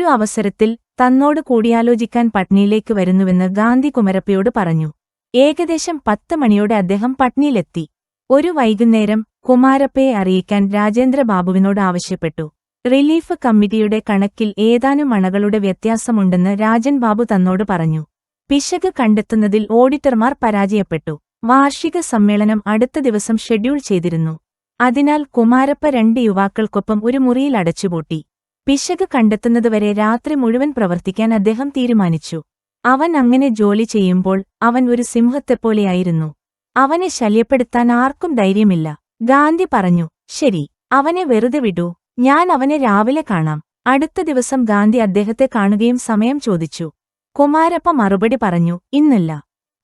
ഒരു അവസരത്തിൽ തന്നോട് കൂടിയാലോചിക്കാൻ പട്നിയിലേക്ക് വരുന്നുവെന്ന് ഗാന്ധി കുമരപ്പയോട് പറഞ്ഞു. ഏകദേശം പത്ത് മണിയോടെ അദ്ദേഹം പട്നിയിലെത്തി. ഒരു വൈകുന്നേരം കുമാരപ്പയെ അറിയിക്കാൻ രാജേന്ദ്ര രാജേന്ദ്രബാബുവിനോട് ആവശ്യപ്പെട്ടു. റിലീഫ് കമ്മിറ്റിയുടെ കണക്കിൽ ഏതാനും അണകളുടെ വ്യത്യാസമുണ്ടെന്ന് രാജൻ ബാബു തന്നോട് പറഞ്ഞു. പിശക് കണ്ടെത്തുന്നതിൽ ഓഡിറ്റർമാർ പരാജയപ്പെട്ടു. വാർഷിക സമ്മേളനം അടുത്ത ദിവസം ഷെഡ്യൂൾ ചെയ്തിരുന്നു. അതിനാൽ കുമാരപ്പ രണ്ട് യുവാക്കൾക്കൊപ്പം ഒരു മുറിയിൽ അടച്ചുപൂട്ടി. പിശക് കണ്ടെത്തുന്നതുവരെ രാത്രി മുഴുവൻ പ്രവർത്തിക്കാൻ അദ്ദേഹം തീരുമാനിച്ചു. അവൻ അങ്ങനെ ജോലി ചെയ്യുമ്പോൾ അവൻ ഒരു സിംഹത്തെപ്പോലെയായിരുന്നു. അവനെ ശല്യപ്പെടുത്താൻ ആർക്കും ധൈര്യമില്ല. ഗാന്ധി പറഞ്ഞു ശരി അവനെ വെറുതെ വിടൂ. ഞാൻ അവനെ രാവിലെ കാണാം. അടുത്ത ദിവസം ഗാന്ധി അദ്ദേഹത്തെ കാണുകയും സമയം ചോദിച്ചു. കുമാരപ്പ മറുപടി പറഞ്ഞു ഇന്നില്ല.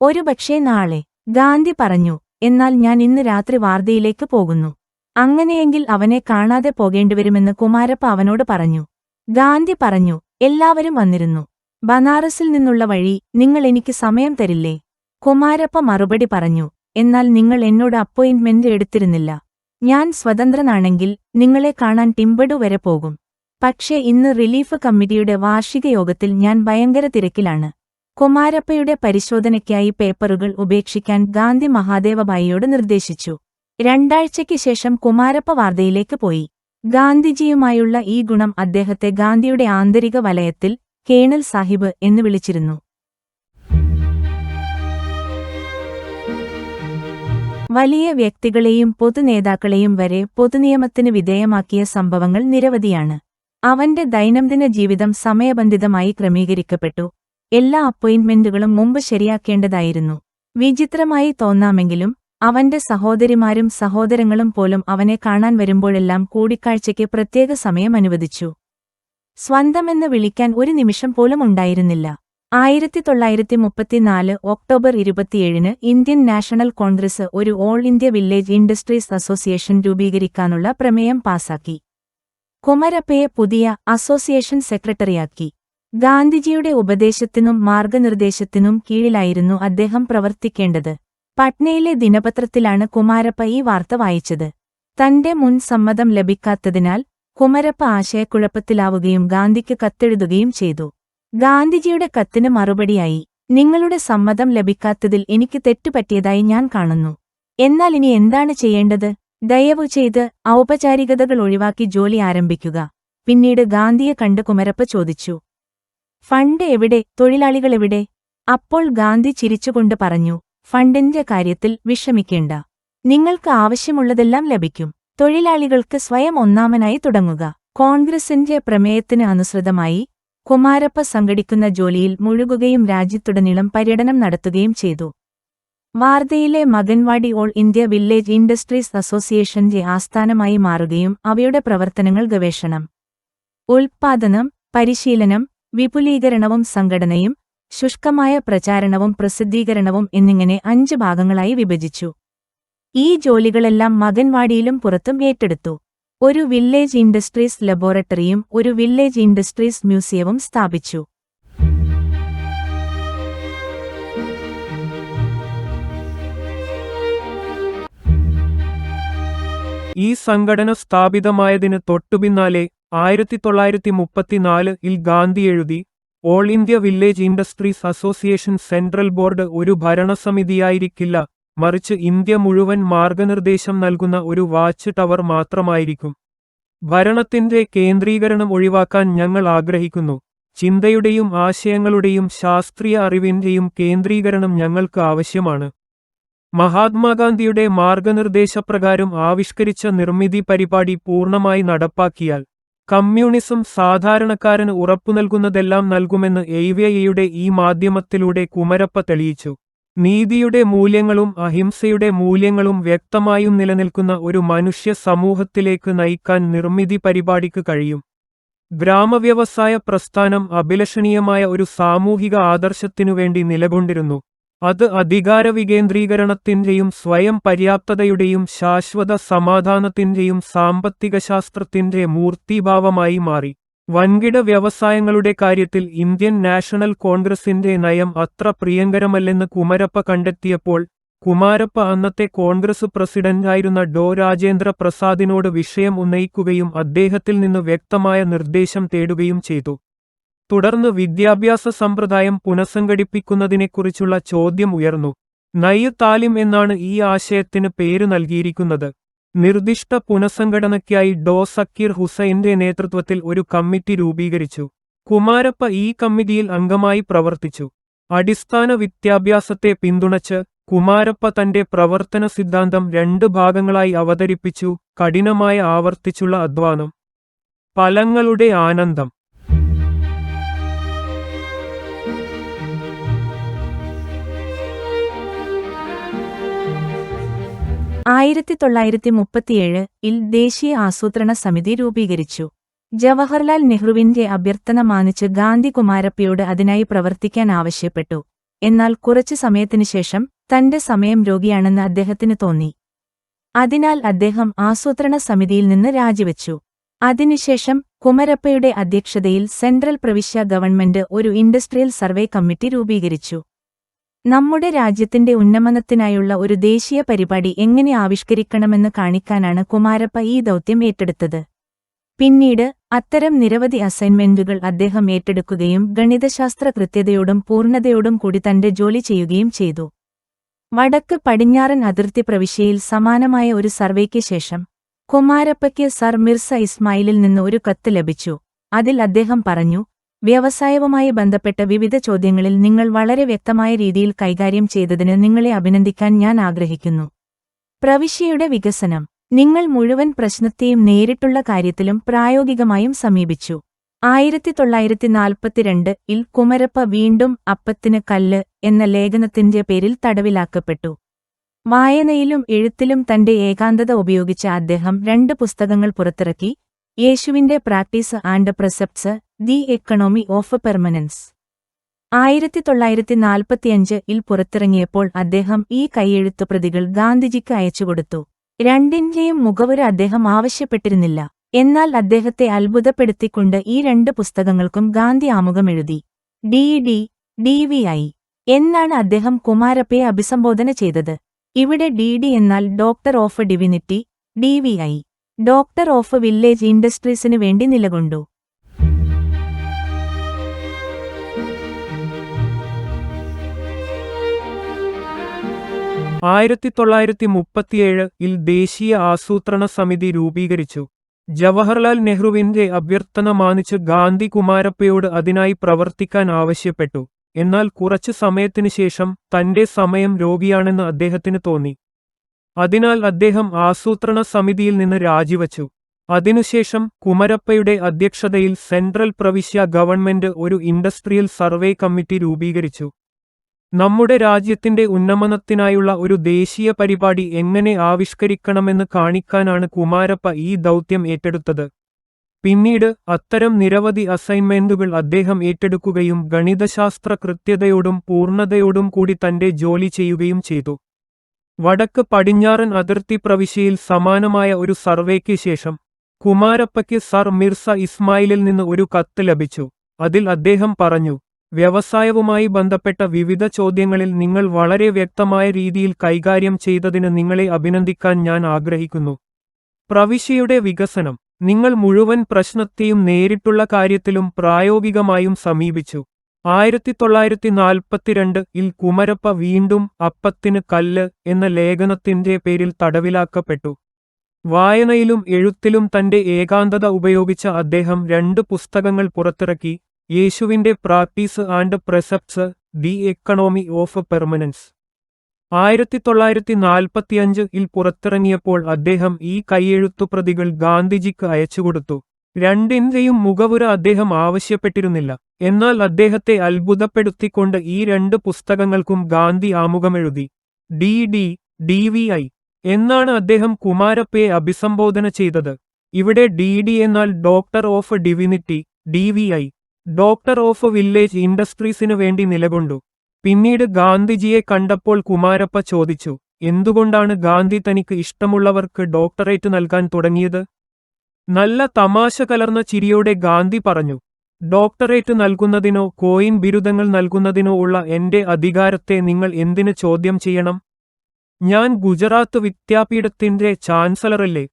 ഒരുപക്ഷേ നാളെ. ഗാന്ധി പറഞ്ഞു എന്നാൽ ഞാൻ ഇന്ന് രാത്രി വാർധയിലേക്ക് പോകുന്നു. അങ്ങനെയെങ്കിൽ അവനെ കാണാതെ പോകേണ്ടിവരുമെന്ന് കുമാരപ്പ അവനോട് പറഞ്ഞു. ഗാന്ധി പറഞ്ഞു എല്ലാവരും വന്നിരുന്നു. ബനാറസിൽ നിന്നുള്ള വഴി നിങ്ങൾ എനിക്ക് സമയം തരില്ലേ? കുമാരപ്പ മറുപടി പറഞ്ഞു എന്നാൽ നിങ്ങൾ എന്നോട് അപ്പോയിന്റ്മെന്റ് എടുത്തിരുന്നില്ല. ഞാൻ സ്വതന്ത്രനാണെങ്കിൽ നിങ്ങളെ കാണാൻ ടിംബഡു വരെ പോകും. പക്ഷേ ഇന്ന് റിലീഫ് കമ്മിറ്റിയുടെ വാർഷിക യോഗത്തിൽ ഞാൻ ഭയങ്കര തിരക്കിലാണ്. കുമാരപ്പയുടെ പരിശോധനയ്ക്കായി പേപ്പറുകൾ ഉപേക്ഷിക്കാൻ ഗാന്ധി മഹാദേവബായിയോട് നിർദ്ദേശിച്ചു. രണ്ടാഴ്ചയ്ക്ക് ശേഷം കുമാരപ്പ വാർധയിലേക്ക് പോയി. ഗാന്ധിജിയുമായുള്ള ഈ ഗുണം അദ്ദേഹത്തെ ഗാന്ധിയുടെ ആന്തരിക വലയത്തിൽ കേണൽ സാഹിബ് എന്ന് വിളിച്ചിരുന്നു. വലിയ വ്യക്തികളെയും പൊതുനേതാക്കളെയും വരെ പൊതുനിയമത്തിന് വിധേയമാക്കിയ സംഭവങ്ങൾ നിരവധിയാണ്. അവന്റെ ദൈനംദിന ജീവിതം സമയബന്ധിതമായി ക്രമീകരിക്കപ്പെട്ടു. എല്ലാ അപ്പോയിന്റ്മെന്റുകളും മുമ്പ് ശരിയാക്കേണ്ടതായിരുന്നു. വിചിത്രമായി തോന്നാമെങ്കിലും അവന്റെ സഹോദരിമാരും സഹോദരങ്ങളും പോലും അവനെ കാണാൻ വരുമ്പോഴെല്ലാം കൂടിക്കാഴ്ചയ്ക്ക് പ്രത്യേക സമയം അനുവദിച്ചു. സ്വന്തമെന്ന് വിളിക്കാൻ ഒരു നിമിഷം പോലും ഉണ്ടായിരുന്നില്ല. ആയിരത്തി തൊള്ളായിരത്തി മുപ്പത്തിനാല് ഒക്ടോബർ ഇരുപത്തിയേഴിന് ഇന്ത്യൻ നാഷണൽ കോൺഗ്രസ് ഒരു All India Village Industries Association രൂപീകരിക്കാനുള്ള പ്രമേയം പാസാക്കി. കുമരപ്പയെ പുതിയ അസോസിയേഷൻ സെക്രട്ടറിയാക്കി. ഗാന്ധിജിയുടെ ഉപദേശത്തിനും മാർഗനിർദ്ദേശത്തിനും കീഴിലായിരുന്നു അദ്ദേഹം പ്രവർത്തിക്കേണ്ടത്. പട്നയിലെ ദിനപത്രത്തിലാണ് കുമാരപ്പ ഈ വാർത്ത വായിച്ചത്. തന്റെ മുൻ സമ്മതം ലഭിക്കാത്തതിനാൽ കുമരപ്പ ആശയക്കുഴപ്പത്തിലാവുകയും ഗാന്ധിക്ക് കത്തെഴുതുകയും ചെയ്തു. ഗാന്ധിജിയുടെ കത്തിന് മറുപടിയായി നിങ്ങളുടെ സമ്മതം ലഭിക്കാത്തതിൽ എനിക്ക് തെറ്റുപറ്റിയതായി ഞാൻ കാണുന്നു. എന്നാൽ ഇനി എന്താണ് ചെയ്യേണ്ടത്? ദയവു ചെയ്ത് ഔപചാരികതകൾ ഒഴിവാക്കി ജോലി ആരംഭിക്കുക പിന്നീട് ഗാന്ധിയെ കണ്ട് കുമരപ്പ ചോദിച്ചു. ഫണ്ട് എവിടെ? തൊഴിലാളികളെവിടെ അപ്പോൾ ഗാന്ധി ചിരിച്ചുകൊണ്ട് പറഞ്ഞു. ഫണ്ടിന്റെ കാര്യത്തിൽ വിഷമിക്കേണ്ട. നിങ്ങൾക്ക് ആവശ്യമുള്ളതെല്ലാം ലഭിക്കും. തൊഴിലാളികൾക്ക് സ്വയം ഒന്നാമനായി തുടങ്ങുക. കോൺഗ്രസിന്റെ പ്രമേയത്തിന് അനുസൃതമായി കുമാരപ്പ സംഘടിക്കുന്ന ജോലിയിൽ മുഴുകുകയും രാജ്യത്തുടനീളം പര്യടനം നടത്തുകയും ചെയ്തു. വാർധയിലെ Maganwadi All India Village Industries അസോസിയേഷന്റെ ആസ്ഥാനമായി മാറുകയും അവയുടെ പ്രവർത്തനങ്ങൾ ഗവേഷണം ഉൽപ്പാദനം പരിശീലനം വിപുലീകരണവും സംഘടനയും ശുഷ്കമായ പ്രചാരണവും പ്രസിദ്ധീകരണവും എന്നിങ്ങനെ അഞ്ച് ഭാഗങ്ങളായി വിഭജിച്ചു. ഈ ജോലികളെല്ലാം മകൻവാടിയിലും പുറത്തും ഏറ്റെടുത്തു. ഒരു വില്ലേജ് ഇൻഡസ്ട്രീസ് ലബോറട്ടറിയും ഒരു വില്ലേജ് ഇൻഡസ്ട്രീസ് മ്യൂസിയവും സ്ഥാപിച്ചു. ഈ സംഘടന സ്ഥാപിതമായതിന് തൊട്ടുപിന്നാലെ ആയിരത്തി തൊള്ളായിരത്തി മുപ്പത്തിനാല് ഇൽ ഗാന്ധി എഴുതി All India Village Industries Association Central Board ഒരു ഭരണസമിതിയായിരിക്കില്ല. മറിച്ച് ഇന്ത്യ മുഴുവൻ മാർഗനിർദ്ദേശം നൽകുന്ന ഒരു വാച്ച് ടവർ മാത്രമായിരിക്കും. ഭരണത്തിന്റെ കേന്ദ്രീകരണം ഒഴിവാക്കാൻ ഞങ്ങൾ ആഗ്രഹിക്കുന്നു. ചിന്തയുടെയും ആശയങ്ങളുടെയും ശാസ്ത്രീയ അറിവിന്റെയും കേന്ദ്രീകരണം ഞങ്ങൾക്ക് ആവശ്യമാണ്. മഹാത്മാഗാന്ധിയുടെ മാർഗനിർദ്ദേശപ്രകാരം ആവിഷ്കരിച്ച നിർമ്മിതി പരിപാടി പൂർണമായി നടപ്പാക്കിയാൽ കമ്മ്യൂണിസം സാധാരണക്കാരന് ഉറപ്പു നൽകുന്നതെല്ലാം നൽകുമെന്ന് എയ്വേയയുടെ ഈ മാധ്യമത്തിലൂടെ കുമരപ്പ തെളിയിച്ചു. നീതിയുടെ മൂല്യങ്ങളും അഹിംസയുടെ മൂല്യങ്ങളും വ്യക്തമായും നിലനിൽക്കുന്ന ഒരു മനുഷ്യ സമൂഹത്തിലേക്ക് നയിക്കാൻ നിർമ്മിതി പരിപാടിക്ക് കഴിയും. ഗ്രാമവ്യവസായ പ്രസ്ഥാനം അഭിലഷണീയമായ ഒരു സാമൂഹിക ആദർശത്തിനുവേണ്ടി നിലകൊണ്ടിരുന്നു. അത് വികേന്ദ്രീകരണത്തിന്റെയും സ്വയം പര്യാപ്തതയുടെയും ശാശ്വത സമാധാനത്തിന്റെയും സാമ്പത്തിക ശാസ്ത്രത്തിന്റെ മൂർത്തിഭാവമായി മാറി. വൻകിട വ്യവസായങ്ങളുടെ കാര്യത്തിൽ ഇന്ത്യൻ നാഷണൽ കോൺഗ്രസിന്റെ നയം അത്ര പ്രിയങ്കരമല്ലെന്ന് കുമരപ്പ കണ്ടെത്തിയപ്പോൾ കുമാരപ്പ അന്നത്തെ കോൺഗ്രസ് പ്രസിഡന്റായിരുന്ന ഡോ രാജേന്ദ്ര പ്രസാദിനോട് വിഷയം ഉന്നയിക്കുകയും അദ്ദേഹത്തിൽ നിന്ന് വ്യക്തമായ നിർദ്ദേശം തേടുകയും ചെയ്തു. തുടർന്ന് വിദ്യാഭ്യാസ സമ്പ്രദായം പുനഃസംഘടിപ്പിക്കുന്നതിനെക്കുറിച്ചുള്ള ചോദ്യം ഉയർന്നു. നയ്യ താലിം എന്നാണ് ഈ ആശയത്തിന് പേര് നൽകിയിരിക്കുന്നത്. നിർദ്ദിഷ്ട പുനഃസംഘടനയ്ക്കായി ഡോ. സക്കീർ ഹുസൈന്റെ നേതൃത്വത്തിൽ ഒരു കമ്മിറ്റി രൂപീകരിച്ചു. കുമാരപ്പ ഈ കമ്മിറ്റിയിൽ അംഗമായി പ്രവർത്തിച്ചു. അടിസ്ഥാന വിദ്യാഭ്യാസത്തെ പിന്തുണച്ച് കുമാരപ്പ തന്റെ പ്രവർത്തന സിദ്ധാന്തം രണ്ട് ഭാഗങ്ങളായി അവതരിപ്പിച്ചു കഠിനമായി ആവർത്തിച്ചുള്ള അധ്വാനം ഫലങ്ങളുടെ ആനന്ദം. ആയിരത്തി തൊള്ളായിരത്തി മുപ്പത്തിയേഴ് ഇൽ ദേശീയ ആസൂത്രണ സമിതി രൂപീകരിച്ചു. ജവഹർലാൽ നെഹ്റുവിന്റെ അഭ്യർത്ഥന മാനിച്ച് ഗാന്ധി കുമാരപ്പയോട് അതിനായി പ്രവർത്തിക്കാൻ ആവശ്യപ്പെട്ടു. എന്നാൽ കുറച്ചു സമയത്തിനുശേഷം തന്റെ സമയം രോഗിയാണെന്ന് അദ്ദേഹത്തിന് തോന്നി. അതിനാൽ അദ്ദേഹം ആസൂത്രണ സമിതിയിൽ നിന്ന് രാജിവെച്ചു. അതിനുശേഷം കുമരപ്പയുടെ അധ്യക്ഷതയിൽ സെൻട്രൽ പ്രവിശ്യ ഗവൺമെന്റ് ഒരു ഇൻഡസ്ട്രിയൽ സർവേ കമ്മിറ്റി രൂപീകരിച്ചു. നമ്മുടെ രാജ്യത്തിന്റെ ഉന്നമനത്തിനായുള്ള ഒരു ദേശീയ പരിപാടി എങ്ങനെ ആവിഷ്കരിക്കണമെന്ന് കാണിക്കാനാണ് കുമാരപ്പ ഈ ദൗത്യം ഏറ്റെടുത്തത്. പിന്നീട് അത്തരം നിരവധി അസൈൻമെന്റുകൾ അദ്ദേഹം ഏറ്റെടുക്കുകയും ഗണിതശാസ്ത്ര കൃത്യതയോടും പൂർണതയോടും കൂടി തന്റെ ജോലി ചെയ്യുകയും ചെയ്തു. വടക്ക് പടിഞ്ഞാറൻ അതിർത്തി പ്രവിശ്യയിൽ സമാനമായ ഒരു സർവേയ്ക്ക് ശേഷം കുമാരപ്പയ്ക്ക് സർ മിർസ ഇസ്മായിലിൽ നിന്ന് ഒരു കത്ത് ലഭിച്ചു. അതിൽ അദ്ദേഹം പറഞ്ഞു വ്യവസായവുമായി ബന്ധപ്പെട്ട വിവിധ ചോദ്യങ്ങളിൽ നിങ്ങൾ വളരെ വ്യക്തമായ രീതിയിൽ കൈകാര്യം ചെയ്തതിന് നിങ്ങളെ അഭിനന്ദിക്കാൻ ഞാൻ ആഗ്രഹിക്കുന്നു. പ്രവിശ്യയുടെ വികസനം. നിങ്ങൾ മുഴുവൻ പ്രശ്നത്തെയും നേരിട്ടുള്ള കാര്യത്തിലും പ്രായോഗികമായും സമീപിച്ചു. ആയിരത്തി തൊള്ളായിരത്തി നാൽപ്പത്തിരണ്ട് ഇൽ കുമരപ്പ വീണ്ടും അപ്പത്തിന് കല്ല് എന്ന ലേഖനത്തിന്റെ പേരിൽ തടവിലാക്കപ്പെട്ടു. വായനയിലും എഴുത്തിലും തന്റെ ഏകാന്തത ഉപയോഗിച്ച അദ്ദേഹം രണ്ട് പുസ്തകങ്ങൾ പുറത്തിറക്കി യേശുവിന്റെ Practice and Precepts The Economy of Permanence. ആയിരത്തി തൊള്ളായിരത്തി നാൽപ്പത്തിയഞ്ച് ഇൽ പുറത്തിറങ്ങിയപ്പോൾ അദ്ദേഹം ഈ കൈയെഴുത്തു പ്രതികൾ ഗാന്ധിജിക്ക് അയച്ചുകൊടുത്തു രണ്ടിന്റെയും മുഖവുര അദ്ദേഹം ആവശ്യപ്പെട്ടിരുന്നില്ല. എന്നാൽ അദ്ദേഹത്തെ അത്ഭുതപ്പെടുത്തിക്കൊണ്ട് ഈ രണ്ട് പുസ്തകങ്ങൾക്കും Gandhi ആമുഖമെഴുതി. D D D V I. എന്നാണ് അദ്ദേഹം കുമാരപ്പയെ അഭിസംബോധന ചെയ്തത്. ഇവിടെ ഡി ഡി എന്നാൽ doctor of divinity D V I. Doctor of village ഇൻഡസ്ട്രീസിന് വേണ്ടി നിലകൊണ്ടു. ആയിരത്തി തൊള്ളായിരത്തി മുപ്പത്തിയേഴ് ഇൽ ദേശീയ ആസൂത്രണ സമിതി രൂപീകരിച്ചു. ജവഹർലാൽ നെഹ്റുവിന്റെ അഭ്യർത്ഥന മാനിച്ച് ഗാന്ധി കുമാരപ്പയോട് അതിനായി പ്രവർത്തിക്കാൻ ആവശ്യപ്പെട്ടു. എന്നാൽ കുറച്ചു സമയത്തിനു ശേഷം തന്റെ സമയം രോഗിയാണെന്ന് അദ്ദേഹത്തിന് തോന്നി. അതിനാൽ അദ്ദേഹം ആസൂത്രണ സമിതിയിൽ നിന്ന് രാജിവച്ചു. അതിനുശേഷം കുമരപ്പയുടെ അധ്യക്ഷതയിൽ സെൻട്രൽ പ്രവിശ്യ ഗവൺമെന്റ് ഒരു ഇൻഡസ്ട്രിയൽ സർവേ കമ്മിറ്റി രൂപീകരിച്ചു. നമ്മുടെ രാജ്യത്തിന്റെ ഉന്നമനത്തിനായുള്ള ഒരു ദേശീയ പരിപാടി എങ്ങനെ ആവിഷ്കരിക്കണമെന്ന് കാണിക്കാനാണ് കുമാരപ്പ ഈ ദൗത്യം ഏറ്റെടുത്തത്. പിന്നീട് അത്തരം നിരവധി അസൈൻമെന്റുകൾ അദ്ദേഹം ഏറ്റെടുക്കുകയും ഗണിതശാസ്ത്ര കൃത്യതയോടും പൂർണതയോടും കൂടി തന്റെ ജോലി ചെയ്യുകയും ചെയ്തു. വടക്ക് പടിഞ്ഞാറൻ അതിർത്തി പ്രവിശ്യയിൽ സമാനമായ ഒരു സർവേക്ക് ശേഷം കുമാരപ്പയ്ക്ക് സർ മിർസ ഇസ്മായിലിൽ നിന്ന് ഒരു കത്ത് ലഭിച്ചു. അതിൽ അദ്ദേഹം പറഞ്ഞു വ്യവസായവുമായി ബന്ധപ്പെട്ട വിവിധ ചോദ്യങ്ങളിൽ നിങ്ങൾ വളരെ വ്യക്തമായ രീതിയിൽ കൈകാര്യം ചെയ്തതിന് നിങ്ങളെ അഭിനന്ദിക്കാൻ ഞാൻ ആഗ്രഹിക്കുന്നു. പ്രവിശ്യയുടെ വികസനം നിങ്ങൾ മുഴുവൻ പ്രശ്നത്തെയും നേരിട്ടുള്ള കാര്യത്തിലും പ്രായോഗികമായും സമീപിച്ചു. ആയിരത്തി തൊള്ളായിരത്തി നാൽപ്പത്തിരണ്ട് ഇൽ കുമരപ്പ വീണ്ടും അപ്പത്തിന് കല്ല് എന്ന ലേഖനത്തിന്റെ പേരിൽ തടവിലാക്കപ്പെട്ടു. വായനയിലും എഴുത്തിലും തന്റെ ഏകാന്തത ഉപയോഗിച്ച അദ്ദേഹം രണ്ട് പുസ്തകങ്ങൾ പുറത്തിറക്കി യേശുവിന്റെ Practice and Precepts The Economy of Permanence. ആയിരത്തി തൊള്ളായിരത്തി നാൽപ്പത്തിയഞ്ച് ഇൽ പുറത്തിറങ്ങിയപ്പോൾ അദ്ദേഹം ഈ കൈയെഴുത്തുപ്രതികൾ ഗാന്ധിജിക്ക് അയച്ചുകൊടുത്തു. രണ്ടിന്റെയും മുഖവുര അദ്ദേഹം ആവശ്യപ്പെട്ടിരുന്നില്ല. എന്നാൽ അദ്ദേഹത്തെ അത്ഭുതപ്പെടുത്തിക്കൊണ്ട് ഈ രണ്ട് പുസ്തകങ്ങൾക്കും Gandhi ആമുഖമെഴുതി. D D D V I. എന്നാണ് അദ്ദേഹം കുമാരപ്പയെ അഭിസംബോധന ചെയ്തത്. ഇവിടെ ഡി ഡി എന്നാൽ doctor of divinity D V I. Doctor of village ഇൻഡസ്ട്രീസിനു വേണ്ടി നിലകൊണ്ടു. പിന്നീട് ഗാന്ധിജിയെ കണ്ടപ്പോൾ കുമാരപ്പ ചോദിച്ചു എന്തുകൊണ്ടാണ് ഗാന്ധി തനിക്ക് ഇഷ്ടമുള്ളവർക്ക് ഡോക്ടറേറ്റ് നൽകാൻ തുടങ്ങിയത്? നല്ല തമാശ കലർന്ന ചിരിയോടെ ഗാന്ധി പറഞ്ഞു ഡോക്ടറേറ്റ് നൽകുന്നതിനോ കോയിൻ ബിരുദങ്ങൾ നൽകുന്നതിനോ ഉള്ള എന്റെ അധികാരത്തെ നിങ്ങൾ എന്തിനു ചോദ്യം ചെയ്യണം? ഞാൻ ഗുജറാത്ത് വിദ്യാപീഠത്തിന്റെ ചാൻസലറല്ലേ?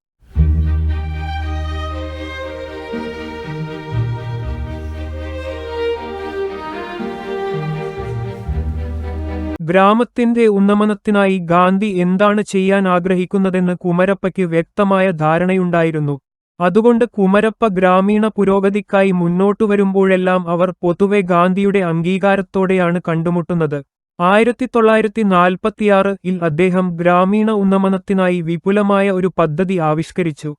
ഗ്രാമത്തിന്റെ ഉന്നമനത്തിനായി ഗാന്ധി എന്താണ് ചെയ്യാൻ ആഗ്രഹിക്കുന്നതെന്ന് കുമരപ്പയ്ക്ക് വ്യക്തമായ ധാരണയുണ്ടായിരുന്നു. അതുകൊണ്ട് കുമരപ്പ ഗ്രാമീണ പുരോഗതിക്കായി മുന്നോട്ടു വരുമ്പോഴെല്ലാം അവർ പൊതുവെ ഗാന്ധിയുടെ അംഗീകാരത്തോടെയാണ് കണ്ടുമുട്ടുന്നത്. ആയിരത്തി തൊള്ളായിരത്തി നാൽപ്പത്തിയാറ് ഇൽ അദ്ദേഹം ഗ്രാമീണ ഉന്നമനത്തിനായി വിപുലമായ ഒരു പദ്ധതി ആവിഷ്കരിച്ചു.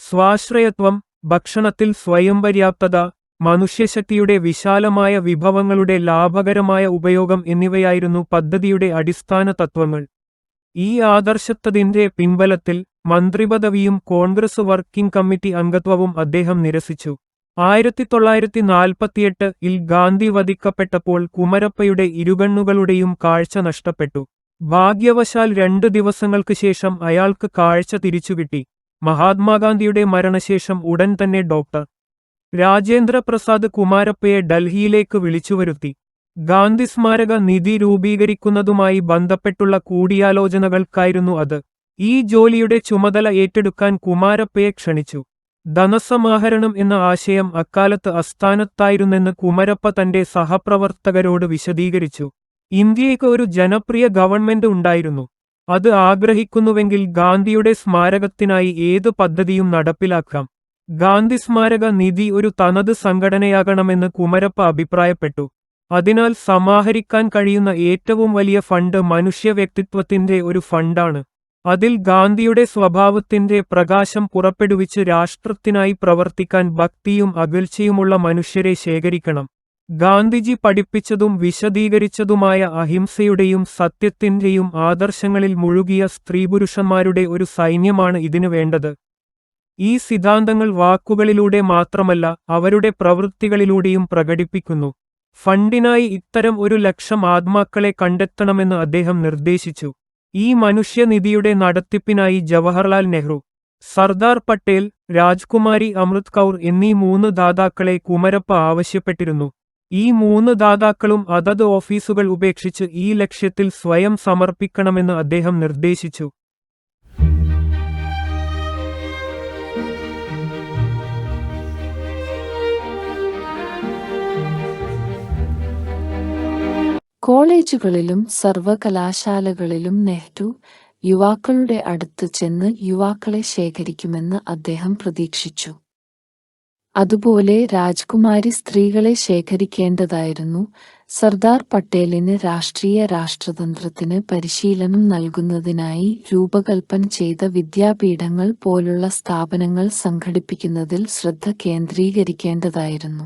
സ്വാശ്രയത്വം ഭക്ഷണത്തിൽ സ്വയം പര്യാപ്തത മനുഷ്യശക്തിയുടെ വിശാലമായ വിഭവങ്ങളുടെ ലാഭകരമായ ഉപയോഗം എന്നിവയായിരുന്നു പദ്ധതിയുടെ അടിസ്ഥാന തത്വങ്ങൾ ഈ ആദർശത്തതിന്റെ പിൻബലത്തിൽ മന്ത്രിപദവിയും കോൺഗ്രസ് വർക്കിംഗ് കമ്മിറ്റി അംഗത്വവും അദ്ദേഹം നിരസിച്ചു. ആയിരത്തി തൊള്ളായിരത്തി നാൽപ്പത്തിയെട്ട് ഇൽ ഗാന്ധി വധിക്കപ്പെട്ടപ്പോൾ കുമരപ്പയുടെ ഇരുകണ്ണുകളുടെയും കാഴ്ച നഷ്ടപ്പെട്ടു. ഭാഗ്യവശാൽ രണ്ടു ദിവസങ്ങൾക്ക് ശേഷം അയാൾക്ക് കാഴ്ച തിരിച്ചുകിട്ടി. മഹാത്മാഗാന്ധിയുടെ മരണശേഷം ഉടൻ തന്നെ ഡോക്ടർ രാജേന്ദ്ര പ്രസാദ് കുമാരപ്പയെ ഡൽഹിയിലേക്ക് വിളിച്ചുവരുത്തി. ഗാന്ധി സ്മാരക നിധി രൂപീകരിക്കുന്നതുമായി ബന്ധപ്പെട്ടുള്ള കൂടിയാലോചനകൾക്കായിരുന്നു അത്. ഈ ജോലിയുടെ ചുമതല ഏറ്റെടുക്കാൻ കുമാരപ്പയെ ക്ഷണിച്ചു. ധനസമാഹരണം എന്ന ആശയം അക്കാലത്ത് അസ്ഥാനത്തായിരുന്നെന്ന് കുമരപ്പ തന്റെ സഹപ്രവർത്തകരോട് വിശദീകരിച്ചു. ഇന്ത്യയ്ക്ക് ഒരു ജനപ്രിയ ഗവൺമെന്റ് ഉണ്ടായിരുന്നു. അത് ആഗ്രഹിക്കുന്നുവെങ്കിൽ ഗാന്ധിയുടെ സ്മാരകത്തിനായി ഏതു പദ്ധതിയും നടപ്പിലാക്കാം. ഗാന്ധി സ്മാരക നിധി ഒരു തനത് സംഘടനയാകണമെന്ന് കുമരപ്പ അഭിപ്രായപ്പെട്ടു. അതിനാൽ സമാഹരിക്കാൻ കഴിയുന്ന ഏറ്റവും വലിയ ഫണ്ട് മനുഷ്യ വ്യക്തിത്വത്തിന്റെ ഒരു ഫണ്ടാണ്. അതിൽ ഗാന്ധിയുടെ സ്വഭാവത്തിന്റെ പ്രകാശം പുറപ്പെടുവിച്ച് രാഷ്ട്രത്തിനായി പ്രവർത്തിക്കാൻ ഭക്തിയും അകൽച്ചയുമുള്ള മനുഷ്യരെ ശേഖരിക്കണം. ഗാന്ധിജി പഠിപ്പിച്ചതും വിശദീകരിച്ചതുമായ അഹിംസയുടെയും സത്യത്തിന്റെയും ആദർശങ്ങളിൽ മുഴുകിയ സ്ത്രീപുരുഷന്മാരുടെ ഒരു സൈന്യമാണ് ഇതിനു വേണ്ടത്. ഈ സിദ്ധാന്തങ്ങൾ വാക്കുകളിലൂടെ മാത്രമല്ല അവരുടെ പ്രവൃത്തികളിലൂടെയും പ്രകടിപ്പിക്കുന്നു. ഫണ്ടിനായി ഇത്തരം ഒരു ലക്ഷം ആത്മാക്കളെ കണ്ടെത്തണമെന്ന് അദ്ദേഹം നിർദ്ദേശിച്ചു. ഈ മനുഷ്യനിധിയുടെ നടത്തിപ്പിനായി ജവഹർലാൽ നെഹ്റു സർദാർ പട്ടേൽ രാജ്കുമാരി അമൃത് കൗർ എന്നീ മൂന്ന് ദാതാക്കളെ കുമരപ്പ ആവശ്യപ്പെട്ടിരുന്നു. ഈ മൂന്ന് ദാതാക്കളും അതത് ഓഫീസുകൾ ഉപേക്ഷിച്ച് ഈ ലക്ഷ്യത്തിൽ സ്വയം സമർപ്പിക്കണമെന്ന് അദ്ദേഹം നിർദ്ദേശിച്ചു. കോളേജുകളിലും സർവകലാശാലകളിലും നെഹ്റു യുവാക്കളുടെ അടുത്ത് ചെന്ന് യുവാക്കളെ ശേഖരിക്കുമെന്ന് അദ്ദേഹം പ്രതീക്ഷിച്ചു. അതുപോലെ രാജ്കുമാരി സ്ത്രീകളെ ശേഖരിക്കേണ്ടതായിരുന്നു. സർദാർ പട്ടേലിന് രാഷ്ട്രീയ രാഷ്ട്രതന്ത്രത്തിന് പരിശീലനം നൽകുന്നതിനായി രൂപകൽപ്പന ചെയ്ത വിദ്യാപീഠങ്ങൾ പോലുള്ള സ്ഥാപനങ്ങൾ സംഘടിപ്പിക്കുന്നതിൽ ശ്രദ്ധ കേന്ദ്രീകരിക്കേണ്ടതായിരുന്നു.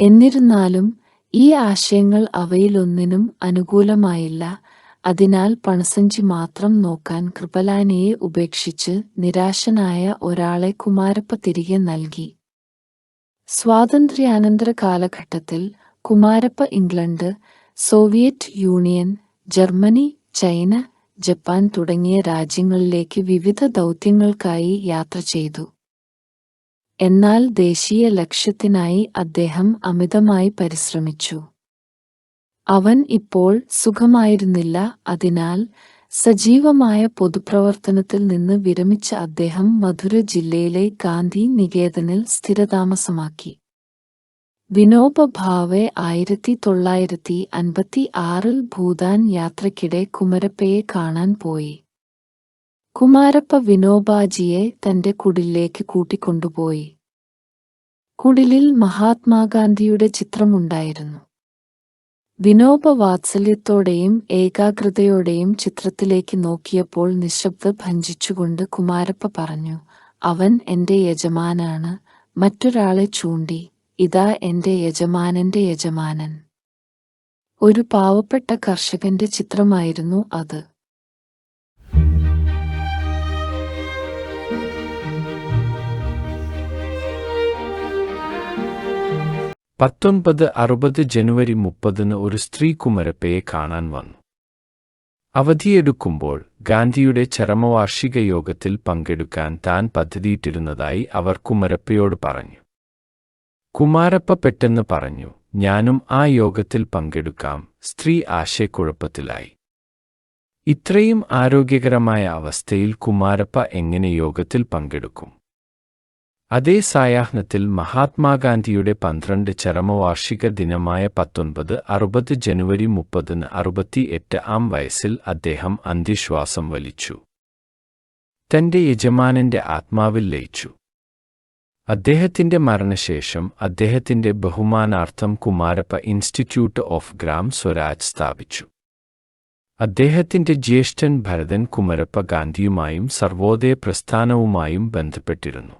എന്നിരുന്നാലും ഈ ആശയങ്ങൾ അവയിലൊന്നിനും അനുകൂലമായില്ല. അതിനാൽ പണസഞ്ചി മാത്രം നോക്കാൻ കൃപലാനിയെ ഉപേക്ഷിച്ച് നിരാശനായ ഒരാളെ കുമാരപ്പ തിരികെ നൽകി. സ്വാതന്ത്ര്യാനന്തര കാലഘട്ടത്തിൽ Kumarappa England Soviet Union Germany China Japan തുടങ്ങിയ രാജ്യങ്ങളിലേക്ക് വിവിധ ദൗത്യങ്ങൾക്കായി യാത്ര ചെയ്തു. എന്നാൽ ദേശീയ ലക്ഷ്യത്തിനായി അദ്ദേഹം അമിതമായി പരിശ്രമിച്ചു. അവൻ ഇപ്പോൾ സുഖമായിരുന്നില്ല അതിനാൽ സജീവമായ പൊതുപ്രവർത്തനത്തിൽ നിന്ന് വിരമിച്ച അദ്ദേഹം മധുര ജില്ലയിലെ ഗാന്ധി നികേതനിൽ സ്ഥിരതാമസമാക്കി. വിനോബ ഭാവെ ആയിരത്തി തൊള്ളായിരത്തി അൻപത്തി ആറിൽ ഭൂതാൻ യാത്രയ്ക്കിടെ കുമരപ്പയെ കാണാൻ പോയി. കുമാരപ്പ വിനോബാജിയെ തന്റെ കുടിലേക്ക് കൂട്ടിക്കൊണ്ടുപോയി. കുടിലിൽ മഹാത്മാഗാന്ധിയുടെ ചിത്രമുണ്ടായിരുന്നു. വിനോബ വാത്സല്യത്തോടെയും ഏകാഗ്രതയോടെയും ചിത്രത്തിലേക്ക് നോക്കിയപ്പോൾ നിശബ്ദ ഭഞ്ചിച്ചുകൊണ്ട് കുമാരപ്പ പറഞ്ഞു അവൻ എന്റെ യജമാനാണ്. മറ്റൊരാളെ ചൂണ്ടി. ഇതാ എന്റെ യജമാനന്റെ യജമാനൻ. ഒരു പാവപ്പെട്ട കർഷകന്റെ ചിത്രമായിരുന്നു അത്. പത്തൊൻപത് അറുപത് ജനുവരി മുപ്പതിന് ഒരു സ്ത്രീ കുമരപ്പയെ കാണാൻ വന്നു. അവധിയെടുക്കുമ്പോൾ ഗാന്ധിയുടെ ചരമവാർഷിക യോഗത്തിൽ പങ്കെടുക്കാൻ താൻ പദ്ധതിയിട്ടിരുന്നതായി അവർ കുമരപ്പയോട് പറഞ്ഞു. കുമാരപ്പ പെട്ടെന്ന് പറഞ്ഞു ഞാനും ആ യോഗത്തിൽ പങ്കെടുക്കാം സ്ത്രീ ആശയക്കുഴപ്പത്തിലായി. ഇത്രയും ആരോഗ്യകരമായ അവസ്ഥയിൽ കുമാരപ്പ എങ്ങനെ യോഗത്തിൽ പങ്കെടുക്കും? അതേ സായാഹ്നത്തിൽ മഹാത്മാഗാന്ധിയുടെ പന്ത്രണ്ട് ചരമവാർഷിക ദിനമായ പത്തൊൻപത് അറുപത് ജനുവരി മുപ്പതിന് അറുപത്തിയെട്ട് ആം വയസ്സിൽ അദ്ദേഹം അന്ത്യശ്വാസം വലിച്ചു. തന്റെ യജമാനന്റെ ആത്മാവിൽ ലയിച്ചു. അദ്ദേഹത്തിന്റെ മരണശേഷം അദ്ദേഹത്തിന്റെ ബഹുമാനാർത്ഥം കുമാരപ്പ ഇൻസ്റ്റിറ്റ്യൂട്ട് ഓഫ് ഗ്രാം സ്വരാജ് സ്ഥാപിച്ചു. അദ്ദേഹത്തിന്റെ ജ്യേഷ്ഠൻ ഭരതൻ കുമരപ്പ ഗാന്ധിയുമായും സർവോദയ പ്രസ്ഥാനവുമായും ബന്ധപ്പെട്ടിരുന്നു.